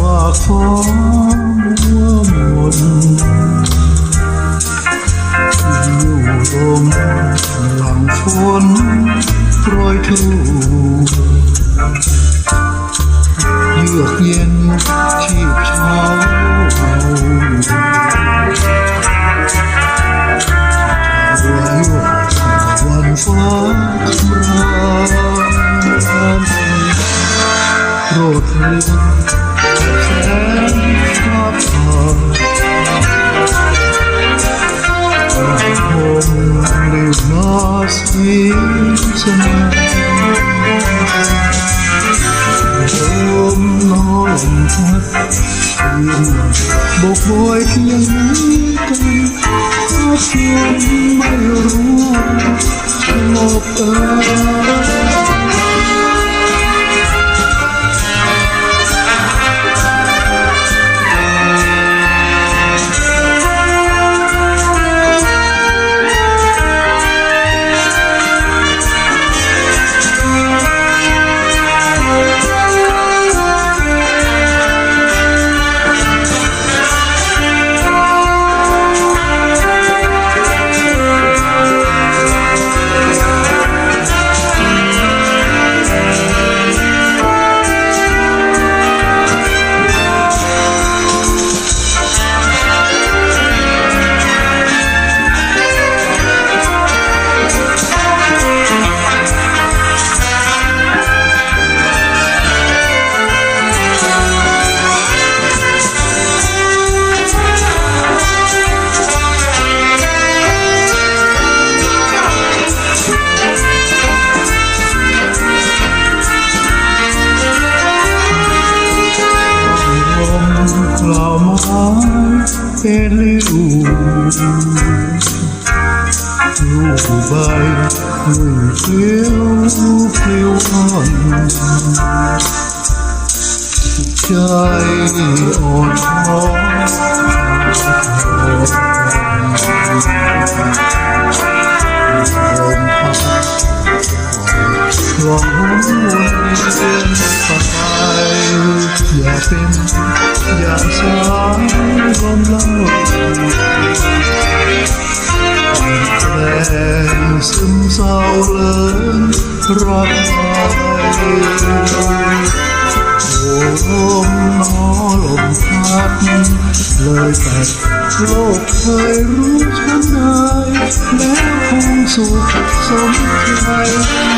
ว่าฟ้องมัวหมอยู่ลมหลังฝนโปรยทั่ว បុកមួយខ្ញុំកាន់អាចខ្ញុំមិនរួចមកអើ che lưu Lưu bay người yêu phiêu hòn Trái ồn hò Hãy subscribe cho kênh Ghiền Mì อ่อนช้อยลมพัดลองวนเวียนไปอย่าเป็นอย่างสายลมเล่าแรงซึมเศร้าเลินรักใครโอ้ลมนอลมพัดเลยแต่โลกเคยรู้ฉันได้แล้วคงสุขสมใจ